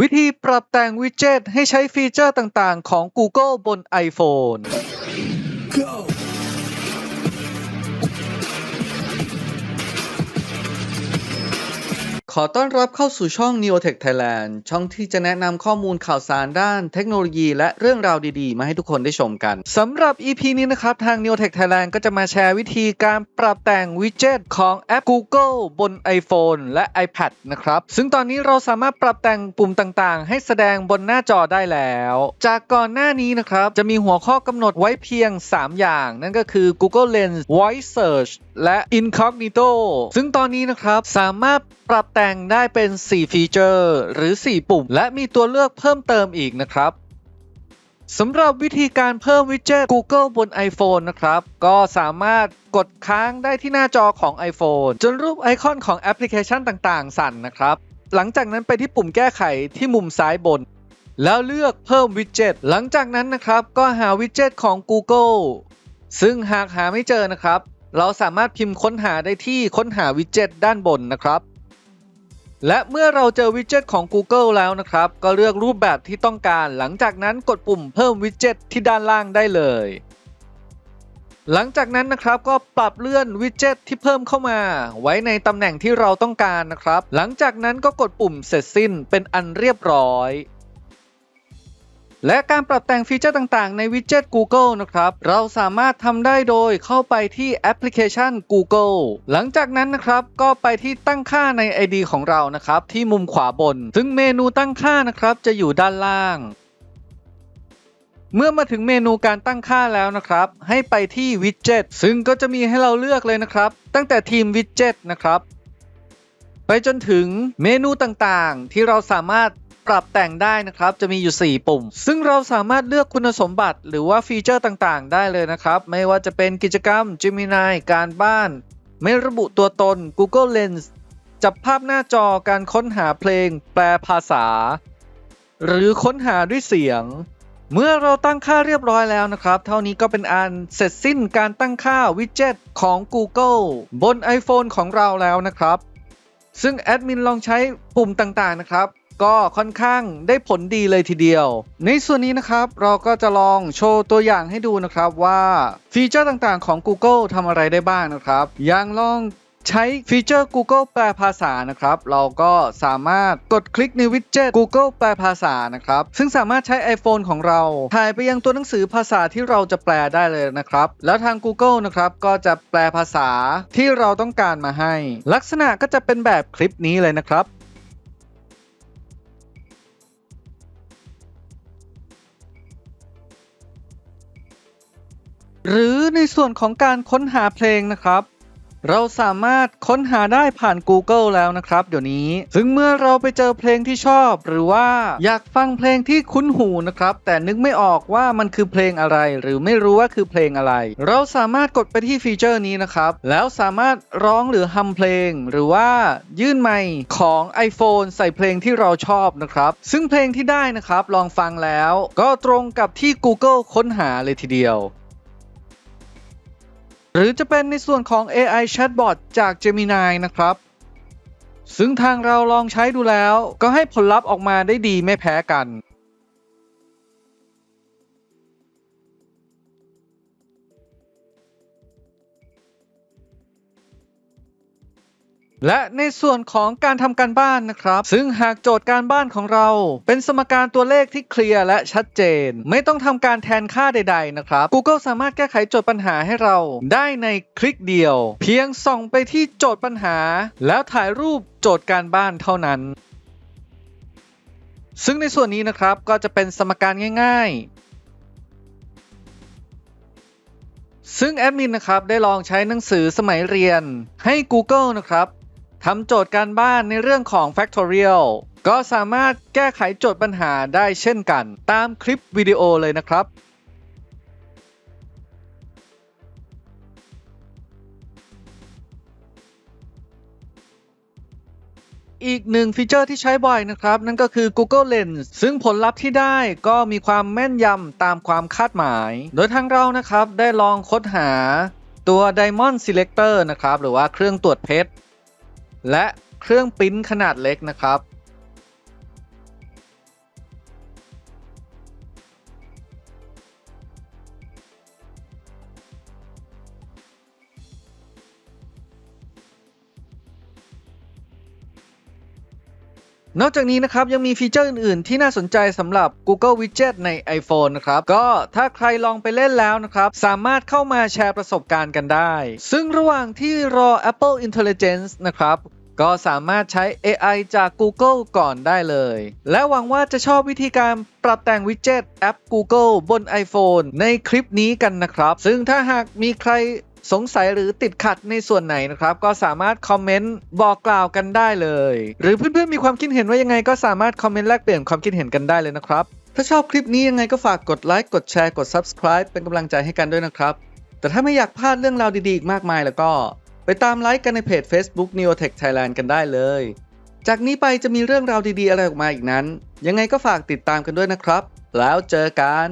วิธีปรับแต่งวิดเจ็ตให้ใช้ฟีเจอร์ต่างๆ ของ Google บน iPhone ขอต้อนรับเข้าสู่ช่อง Neotech Thailand ช่องที่จะแนะนำข้อมูลข่าวสารด้านเทคโนโลยีและเรื่องราวดีๆ มาให้ทุกคนได้ชมกันสำหรับ EP นี้นะครับทาง Neotech Thailand ก็จะมาแชร์วิธีการปรับแต่งวิดเจ็ตของแอป Google บน iPhone และ iPad นะครับ ซึ่งตอนนี้เราสามารถปรับแต่งปุ่มต่างๆ ให้แสดงบนหน้าจอได้แล้ว จากก่อนหน้านี้นะครับ จะมีหัวข้อกำหนดไว้เพียง 3 อย่าง นั่นก็คือ Google Lens Voice Search และ Incognito ซึ่งตอนนี้นะครับสามารถปรับแต่งได้เป็น 4 ฟีเจอร์ หรือ 4 ปุ่ม และมีตัวเลือกเพิ่มเติมอีกนะครับสำหรับวิธีการเพิ่มวิดเจ็ต Google บน iPhone นะครับ ก็สามารถกดค้างได้ที่หน้าจอของ iPhone จนรูปไอคอนของแอปพลิเคชันต่างๆ สั่นนะครับ หลังจากนั้นไปที่ปุ่มแก้ไขที่มุมซ้ายบน แล้วเลือกเพิ่มวิดเจ็ต หลังจากนั้นนะครับ ก็หาวิดเจ็ตของ Google ซึ่งหากหาไม่เจอนะครับ เราสามารถพิมพ์ค้นหาได้ที่ค้นหาวิดเจ็ตด้านบนนะครับ และเมื่อเราเจอวิดเจ็ตของ Google แล้วนะครับ ก็เลือกรูปแบบที่ต้องการ หลังจากนั้นกดปุ่มเพิ่มวิดเจ็ตที่ด้านล่างได้เลย หลังจากนั้นนะครับก็ปรับเลื่อนวิดเจ็ตที่เพิ่มเข้ามา ไว้ในตำแหน่งที่เราต้องการนะครับ หลังจากนั้นก็กดปุ่มเสร็จสิ้นเป็นอันเรียบร้อย และการปรับแต่งฟีเจอร์ต่างๆ ในวิดเจ็ต Google นะครับ เราสามารถทำได้โดยเข้าไปที่แอปพลิเคชัน Google หลังจากนั้นนะครับ ก็ไปที่ตั้งค่าใน ID ของเรานะครับ ที่มุมขวาบน ซึ่งเมนูตั้งค่านะครับ จะอยู่ด้านล่าง เมื่อมาถึงเมนูการตั้งค่าแล้วนะครับ ให้ไปที่วิดเจ็ตซึ่งก็จะมีให้เราเลือกเลยนะครับ ตั้งแต่ทีมวิดเจ็ตนะครับไปจนถึงเมนูต่างๆ ที่เราสามารถ ปรับแต่งได้นะครับ จะมีอยู่ 4 ปุ่ม ซึ่งเราสามารถเลือกคุณสมบัติ หรือว่าฟีเจอร์ต่างๆ ได้เลยนะครับ ไม่ว่าจะเป็นกิจกรรม Gemini การบ้าน ไม่ระบุตัวตน Google Lens จับภาพหน้าจอการค้นหาเพลง แปลภาษา หรือค้นหาด้วยเสียง เมื่อเราตั้งค่าเรียบร้อยแล้วนะครับ เท่านี้ก็เป็นอันเสร็จสิ้นการตั้งค่าวิดเจ็ตของ Google บน iPhone ของเราแล้วนะครับ ซึ่งแอดมินลองใช้ปุ่มต่างๆนะครับ ก็ค่อนข้างได้ผลดีเลยทีเดียว ในส่วนนี้นะครับเราก็จะลองโชว์ตัวอย่างให้ดูนะครับว่าฟีเจอร์ต่างๆของ Google ทำอะไรได้บ้างนะครับอย่างลองใช้ฟีเจอร์ Google แปลภาษานะครับ เราก็สามารถกดคลิกในวิดเจ็ต Google แปลภาษานะครับ ซึ่งสามารถใช้ iPhone ของเรา ถ่ายไปยังตัวหนังสือภาษาที่เราจะแปลได้เลยนะครับ แล้วทาง Google นะครับ ก็จะแปลภาษาที่เราต้องการมาให้ ลักษณะก็จะเป็นแบบคลิปนี้เลยนะครับ หรือในส่วนของการค้นหาเพลงนะครับ เราสามารถค้นหาได้ผ่าน Google แล้วนะครับเดี๋ยวนี้ ซึ่งเมื่อเราไปเจอเพลงที่ชอบ หรือว่าอยากฟังเพลงที่คุ้นหูนะครับ แต่นึกไม่ออกว่ามันคือเพลงอะไร หรือไม่รู้ว่าคือเพลงอะไร เราสามารถกดไปที่ฟีเจอร์นี้นะครับ แล้วสามารถร้องหรือฮัมเพลง หรือว่ายื่นไมค์ของ iPhone ใส่เพลงที่เราชอบนะครับ ซึ่งเพลงที่ได้นะครับลองฟังแล้ว ก็ตรงกับที่ Google ค้นหาเลยทีเดียว หรือจะเป็นในส่วนของ AI Chatbot จาก Gemini นะครับ ซึ่งทางเราลองใช้ดูแล้วก็ให้ผลลัพธ์ออกมาได้ดีไม่แพ้กัน และในส่วนของการทำการบ้านนะครับ ซึ่งหากโจทย์การบ้านของเรา เป็นสมการตัวเลขที่เคลียร์และชัดเจน ไม่ต้องทำการแทนค่าใด ๆ นะครับ Google สามารถแก้ไขโจทย์ปัญหาให้เราได้ในคลิกเดียว เพียงส่องไปที่โจทย์ปัญหา แล้วถ่ายรูปโจทย์การบ้านเท่านั้น ซึ่งในส่วนนี้นะครับก็จะเป็นสมการง่ายๆซึ่งแอดมินนะครับได้ลองใช้หนังสือสมัยเรียนให้ Google นะครับ ทำโจทย์การบ้านในเรื่องของ Factorial ก็สามารถแก้ไขโจทย์ปัญหาได้เช่นกัน ตามคลิปวิดีโอเลยนะครับ อีกหนึ่งฟีเจอร์ที่ใช้บ่อยนะครับ นั่นก็คือ Google Lens ซึ่งผลลัพธ์ที่ได้ก็มีความแม่นยำตามความคาดหมาย โดยทางเรานะครับได้ลองค้นหาตัว Diamond Selector นะครับ หรือว่าเครื่องตรวจเพชร และเครื่องปริ้นขนาดเล็กนะครับ นอกจากนี้นะครับยังมีฟีเจอร์อื่น ๆ ที่น่าสนใจสำหรับ Google Widget ใน iPhone นะครับ ก็ถ้าใครลองไปเล่นแล้วนะครับ สามารถเข้ามาแชร์ประสบการณ์กันได้ ซึ่งระหว่างที่รอ Apple Intelligence นะครับ ก็สามารถใช้ AI จาก Google ก่อนได้เลย และหวังว่าจะชอบวิธีการปรับแต่งวิดเจ็ตแอป Google บน iPhone ในคลิปนี้กันนะครับ ซึ่งถ้าหากมีใครสงสัยหรือติดขัดในส่วนไหนนะครับ ก็สามารถคอมเมนต์บอกกล่าวกันได้เลย หรือเพื่อนๆมีความคิดเห็นว่ายังไง ก็สามารถคอมเมนต์แลกเปลี่ยนความคิดเห็นกันได้เลยนะครับ ถ้าชอบคลิปนี้ยังไงก็ฝากกดไลค์กดแชร์กด Subscribe เป็นกำลังใจให้กันด้วยนะครับ แต่ถ้าไม่อยากพลาดเรื่องราวดีๆอีกมากมายแล้วก็ ไปตามไลค์กันในเพจ Facebook Neotech Thailand กันได้เลย จากนี้ไปจะมีเรื่องราวดีๆ อะไรออกมาอีกนั้น ยังไงก็ฝากติดตามกันด้วยนะครับ แล้วเจอกัน